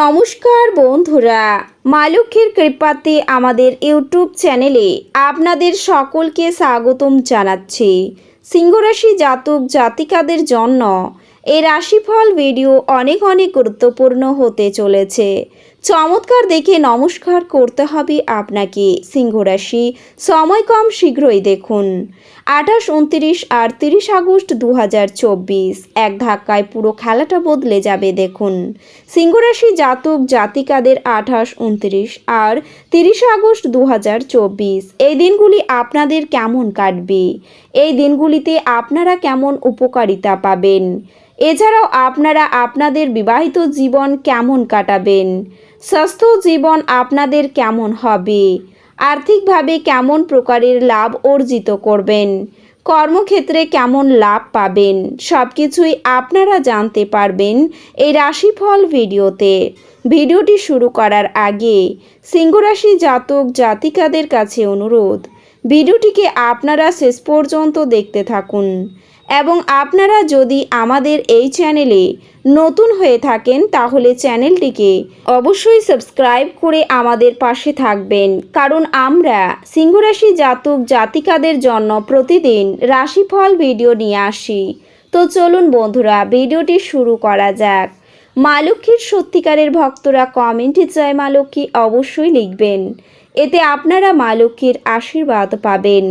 নমস্কার বন্ধুরা, মা লক্ষ্মীর কৃপাতে আমাদের ইউটিউব চ্যানেলে আপনাদের সকলকে স্বাগতম জানাচ্ছি। সিংহরাশি জাতক জাতিকাদের জন্য এই রাশিফল ভিডিও অনেক অনেক গুরুত্বপূর্ণ হতে চলেছে। চমৎকার দেখে নমস্কার করতে হবে আপনাকে সিংহরাশি সময় কম, শীঘ্রই দেখুন। আঠাশ, উনত্রিশ আর তিরিশ আগস্ট দু এক ধাক্কায় পুরো খেলাটা বদলে যাবে দেখুন। সিংহরাশি জাতক, জাতিকাদের আঠাশ, উনত্রিশ আর তিরিশে আগস্ট দু হাজার চব্বিশ। এই দিনগুলি আপনাদের কেমন কাটবে? এই দিনগুলিতে আপনারা কেমন উপকারিতা পাবেন? এছাড়াও আপনারা আপনাদের বিবাহিত জীবন কেমন কাটাবেন? স্বাস্থ্য জীবন আপনাদের কেমন হবে? আর্থিকভাবে কেমন প্রকারের লাভ অর্জিত করবেন? কর্মক্ষেত্রে কেমন লাভ পাবেন? সব কিছুই আপনারা জানতে পারবেন এই রাশিফল ভিডিওতে। ভিডিওটি শুরু করার আগে সিংহরাশি জাতক জাতিকাদের কাছে অনুরোধ, ভিডিওটিকে আপনারা শেষ পর্যন্ত দেখতে থাকুন। এবং আপনারা যদি আমাদের এই চ্যানেলে নতুন হয়ে থাকেন, তাহলে চ্যানেলটিকে অবশ্যই সাবস্ক্রাইব করে আমাদের পাশে থাকবেন। কারণ আমরা সিংহরাশি জাতক জাতিকাদের জন্য প্রতিদিন রাশিফল ভিডিও নিয়ে আসি। তো চলুন বন্ধুরা, ভিডিওটি শুরু করা যাক। মা লক্ষ্মীর সত্যিকারের ভক্তরা কমেন্টে জয় মা লক্ষ্মী অবশ্যই লিখবেন। এতে আপনারা মা লক্ষ্মীর আশীর্বাদ পাবেন।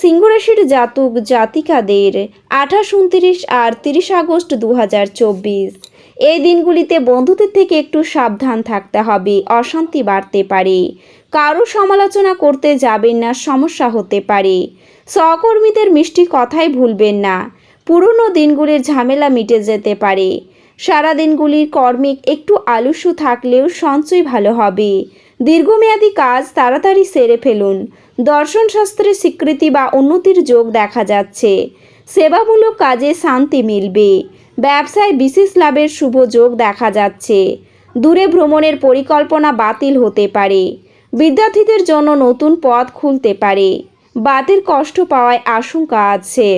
সিংহরাশির জাতক জাতিকাদের আঠাশ, উনত্রিশ আর তিরিশ আগস্ট দু হাজার চব্বিশ। এই দিনগুলিতে বন্ধুদের থেকে একটু সাবধান থাকতে হবে, অশান্তি বাড়তে পারে। কারও সমালোচনা করতে যাবেন না, সমস্যা হতে পারে। সহকর্মীদের মিষ্টি কথাই ভুলবেন না। পুরনো দিনগুলির ঝামেলা মিটে যেতে পারে। সারা দিনগুলির কর্মে একটু আলস্য থাকলেও সঞ্চয় ভালো হবে। দীর্ঘমেয়াদী কাজ তাড়াতাড়ি সেরে ফেলুন। দর্শন শাস্ত্রের স্বীকৃতি বা উন্নতির যোগ দেখা যাচ্ছে। সেবামূলক কাজে শান্তি মিলবে। ব্যবসায় বিশেষ লাভের শুভ যোগ দেখা যাচ্ছে। দূরে ভ্রমণের পরিকল্পনা বাতিল হতে পারে। বিদ্যার্থীদের জন্য নতুন পথ খুলতে পারে। বাতের কষ্ট পাওয়ায় আশঙ্কা আছে।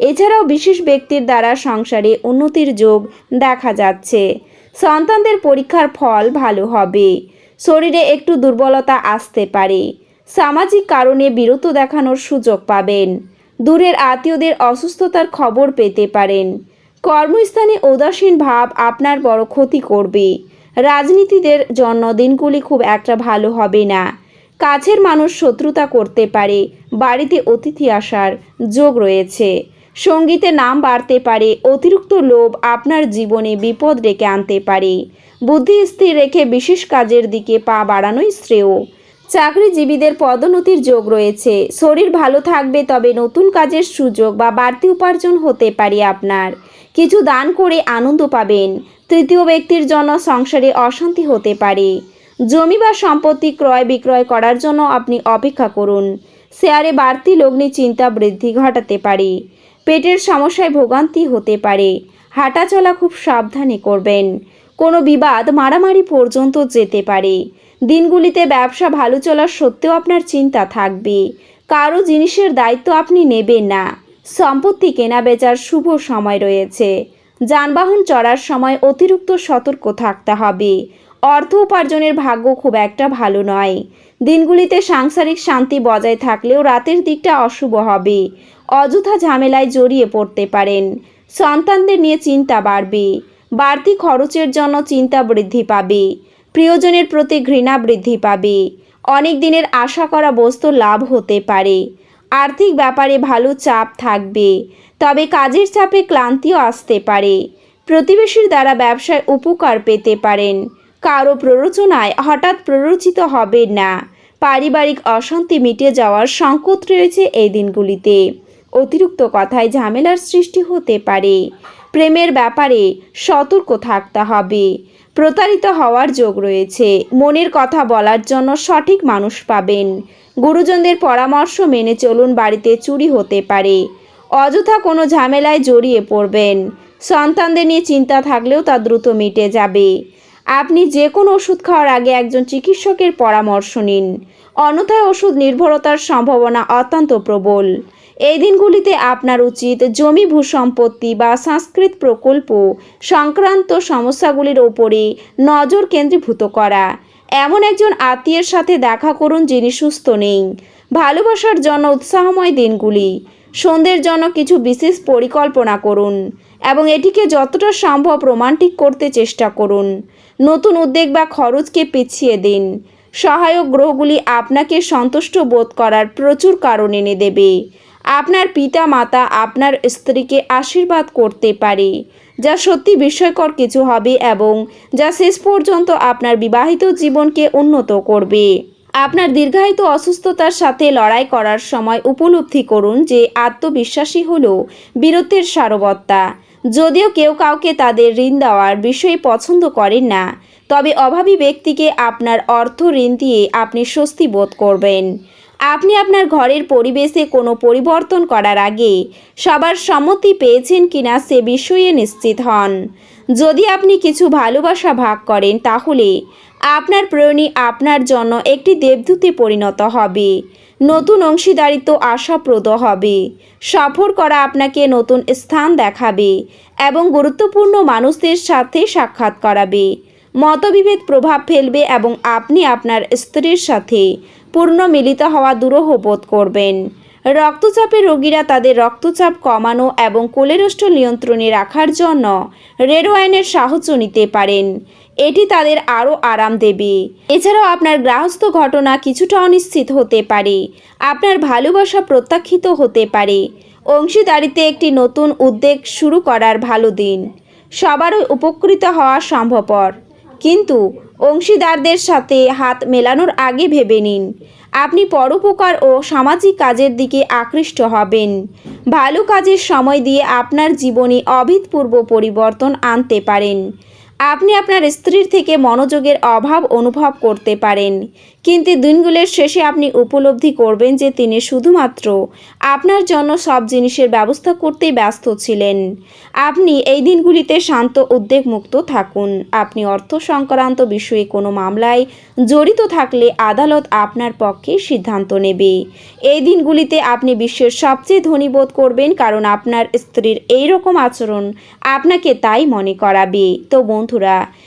এছাড়াও বিশেষ ব্যক্তির দ্বারা সংসারে উন্নতির যোগ দেখা যাচ্ছে। সন্তানদের পরীক্ষার ফল ভালো হবে। শরীরে একটু দুর্বলতা আসতে পারে। সামাজিক কারণে বিরত দেখানোর সুযোগ পাবেন। দূরের আত্মীয়দের অসুস্থতার খবর পেতে পারেন। কর্মস্থানে উদাসীন ভাব আপনার বড় ক্ষতি করবে। রাজনীতিদের জন্য দিনগুলি খুব একটা ভালো হবে না। কাছের মানুষ শত্রুতা করতে পারে, বাড়িতে অতিথি আসার যোগ রয়েছে। সঙ্গীতে নাম বাড়তে পারে, অতিরিক্ত লোভ আপনার জীবনে বিপদ ডেকে আনতে পারে। বুদ্ধি স্থির রেখে বিশেষ কাজের দিকে পা বাড়ানোই শ্রেয়। চাকরিজীবীদের পদোন্নতির যোগ রয়েছে। শরীর ভালো থাকবে, তবে নতুন কাজের সুযোগ বা বাড়তি উপার্জন হতে পারে আপনার। কিছু দান করে আনন্দ পাবেন। তৃতীয় ব্যক্তির জন্য সংসারে অশান্তি হতে পারে। জমি বা সম্পত্তি ক্রয় বিক্রয় করার জন্য আপনি অপেক্ষা করুন। শেয়ারে বাড়তি লগ্নি চিন্তা বৃদ্ধি ঘটাতে পারে। পেটের সমস্যায় ভোগান্তি হতে পারে। হাঁটাচলা খুব সাবধানে করবেন। কোনো বিবাদ, মারামারি পর্যন্ত যেতে পারে। দিনগুলিতে ব্যবসা ভালো চলার সত্ত্বেও আপনার চিন্তা থাকবে। কারও জিনিসের দায়িত্ব আপনি নেবেন না। সম্পত্তি কেনা বেচার শুভ সময় রয়েছে। যানবাহন চড়ার সময় অতিরিক্ত সতর্ক থাকতে হবে। অর্থ উপার্জনের ভাগ্য খুব একটা ভালো নয়। দিনগুলিতে সাংসারিক শান্তি বজায় থাকলেও রাতের দিকটা অশুভ হবে। অযথা ঝামেলায় জড়িয়ে পড়তে পারেন। সন্তানদের নিয়ে চিন্তা বাড়বে। বাড়তি খরচের জন্য চিন্তা বৃদ্ধি পাবে। প্রিয়জনের প্রতি ঘৃণা বৃদ্ধি পাবে। অনেক দিনের আশা করা বস্তু লাভ হতে পারে। আর্থিক ব্যাপারে ভালো চাপ থাকবে, তবে কাজের চাপে ক্লান্তিও আসতে পারে। প্রতিবেশীর দ্বারা ব্যবসায় উপকার পেতে পারেন। কারও প্ররোচনায় হঠাৎ প্ররোচিত হবে না। পারিবারিক অশান্তি মিটে যাওয়ার সংকট রয়েছে এই দিনগুলিতে। অতিরিক্ত কথায় ঝামেলার সৃষ্টি হতে পারে। প্রেমের ব্যাপারে সতর্ক থাকতে হবে। প্রতারিত হওয়ার যোগ রয়েছে। মনের কথা বলার জন্য সঠিক মানুষ পাবেন। গুরুজনদের পরামর্শ মেনে চলুন বাড়িতে চুরি হতে পারে। অযথা কোনো ঝামেলায় জড়িয়ে পড়বেন। সন্তানদের নিয়ে চিন্তা থাকলেও তা দ্রুত মিটে যাবে। আপনি যে কোনো ওষুধ খাওয়ার আগে একজন চিকিৎসকের পরামর্শ নিন। অন্যথায় ওষুধ নির্ভরতার সম্ভাবনা অত্যন্ত প্রবল। এই দিনগুলিতে আপনার উচিত জমি ভূসম্পত্তি বা সংস্কৃত প্রকল্প সংক্রান্ত সমস্যাগুলির ওপরে নজর কেন্দ্রীভূত করা। এমন একজন আত্মীয়ের সাথে দেখা করুন যিনি সুস্থ নেই। ভালোবাসার জন্য উৎসাহময় দিনগুলি। সন্ধ্যের জন্য কিছু বিশেষ পরিকল্পনা করুন এবং এটিকে যতটা সম্ভব রোমান্টিক করতে চেষ্টা করুন। নতুন উদ্যোগ বা খরচকে পিছিয়ে দিন। সহায়ক গ্রহগুলি আপনাকে সন্তুষ্ট বোধ করার প্রচুর কারণ এনে দেবে। আপনার পিতা মাতা আপনার স্ত্রীকে আশীর্বাদ করতে পারে, যা সত্যি বিস্ময়কর কিছু হবে এবং যা শেষ পর্যন্ত আপনার বিবাহিত জীবনকে উন্নত করবে। আপনার দীর্ঘায়িত অসুস্থতার সাথে লড়াই করার সময় উপলব্ধি করুন যে আত্মবিশ্বাসী হল বীরত্বের সারবত্তা। যদিও কেউ কাউকে তাদের ঋণ দেওয়ার বিষয়ে পছন্দ করেন না, তবে অভাবী ব্যক্তিকে আপনার অর্থ ঋণ দিয়ে আপনি স্বস্তি বোধ করবেন। আপনি আপনার ঘরের পরিবেশে কোনো পরিবর্তন করার আগে সবার সম্মতি পেয়েছেন কিনা সে বিষয়ে নিশ্চিত হন। যদি আপনি কিছু ভালোবাসা ভাগ করেন, তাহলে আপনার প্রেরণী আপনার জন্য একটি দেবদূতে পরিণত হবে। নতুন অংশীদারিত্ব আশাপ্রদ হবে। সফর করা আপনাকে নতুন স্থান দেখাবে এবং গুরুত্বপূর্ণ মানুষদের সাথে সাক্ষাৎ করাবে। মতবিভেদ প্রভাব ফেলবে এবং আপনি আপনার স্ত্রীর সাথে পূর্ণ মিলিত হওয়া দুরূহ বোধ করবেন। রক্তচাপের রোগীরা তাদের রক্তচাপ কমানো এবং কোলেস্ট্রল নিয়ন্ত্রণে রাখার জন্য রেড ওয়াইনের সাহায্য নিতে পারেন। এটি তাদের আরও আরাম দেবে। এছাড়াও আপনার গ্রাহস্থ ঘটনা কিছুটা অনিশ্চিত হতে পারে। আপনার ভালোবাসা প্রত্যাখ্যিত হতে পারে। অংশীদারিতে একটি নতুন উদ্যোগ শুরু করার ভালো দিন। সবারই উপকৃত হওয়া সম্ভবপর। কিন্তু অংশীদারদের সাথে হাত মেলানোর আগে ভেবে নিন। আপনি পরোপকার ও সামাজিক কাজের দিকে আকৃষ্ট হবেন। ভালো কাজের সময় দিয়ে আপনার জীবনে অভূতপূর্ব পরিবর্তন আনতে পারেন। আপনি আপনার স্ত্রীর থেকে মনোযোগের অভাব অনুভব করতে পারেন। কিন্তু দিনগুলোর শেষে আপনি উপলব্ধি করবেন যে তিনি শুধুমাত্র আপনার জন্য সব জিনিসের ব্যবস্থা করতেই ব্যস্ত ছিলেন। আপনি এই দিনগুলিতে শান্ত, উদ্বেগমুক্ত থাকুন। আপনি অর্থ সংক্রান্ত বিষয়ে কোনো মামলায় জড়িত থাকলে আদালত আপনার পক্ষে সিদ্ধান্ত নেবে। এই দিনগুলিতে আপনি বিশ্বের সবচেয়ে ধনী বোধ করবেন কারণ আপনার স্ত্রীর এই রকম আচরণ আপনাকে তাই মনে করাবে। তো বন্ধুরা